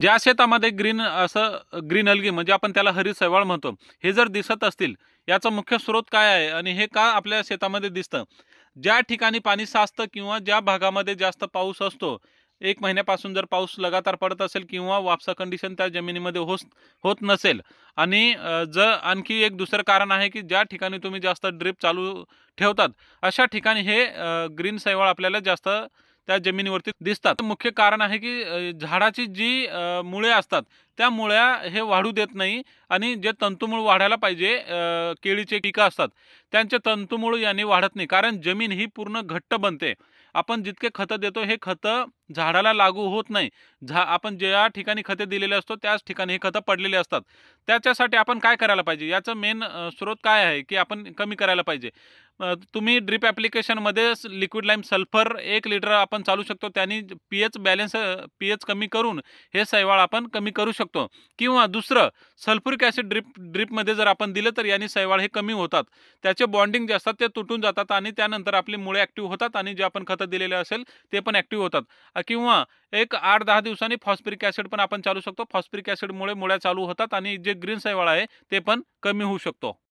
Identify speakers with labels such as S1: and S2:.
S1: ज्या शेतामध्ये ग्रीन असं ग्रीन अलगी म्हणजे आपण त्याला हरित म्हणतो हे जर दिसत असतील याचा मुख्य स्रोत काय आहे आणि हे का आपल्या शेतामध्ये दिसतं? ज्या ठिकाणी पाणी साचतं किंवा ज्या भागामध्ये जास्त पाऊस असतो एक महिन्यापासून जर पाऊस लगातार पडत असेल किंवा वापसा कंडिशन त्या जमिनीमध्ये होस होत नसेल आणि ज आणखी एक दुसरं कारण आहे की ज्या ठिकाणी तुम्ही जास्त ड्रिप चालू ठेवतात अशा ठिकाणी हे ग्रीन शैवाळ आपल्याला जास्त त्या जमिनीवरती दिसतात. मुख्य कारण आहे की झाडाची जी मुळे असतात त्या मुळ्या हे वाढू देत नाही आणि जे तंतुमूळ वाढायला पाहिजे केळीचे पिकं असतात त्यांचे तंतुमूळ यांनी वाढत नाही. कारण जमीन ही पूर्ण घट्ट बनते. आपण जितके खतं देतो हे खतं झाडाला लागू होत नाही. झा आपण ज्या ठिकाणी खते दिलेले असतो त्याच ठिकाणी हे खतं पडलेले असतात. त्याच्यासाठी आपण काय करायला पाहिजे? याचं मेन स्रोत काय आहे की आपण कमी करायला पाहिजे. तुम्ही ड्रिप ॲप्लिकेशनमध्ये लिक्विड लाईम सल्फर एक लिटर आपण चालू शकतो त्यांनी P H balance P H कमी करून हे शैवाळ आपण कमी करू शकतो. किंवा दुसरं सल्फ्युरिक ॲसिड ड्रिप ड्रिपमध्ये जर आपण दिलं तर यांनी शैवाळ हे कमी होतात. त्याचे बॉन्डिंग जे असतात ते तुटून जातात आणि त्यानंतर आपली मुळे ॲक्टिव्ह होतात आणि जे आपण खतं दिलेले असेल ते पण ॲक्टिव्ह होतात. किंवा एक आठ दहा दिवसांनी फॉस्फरिक ॲसिड पण आपण चालू शकतो. फॉस्फरिक ॲसिडमुळे मुळ्या चालू होतात आणि जे ग्रीन शैवाळ आहे ते पण कमी होऊ शकतो.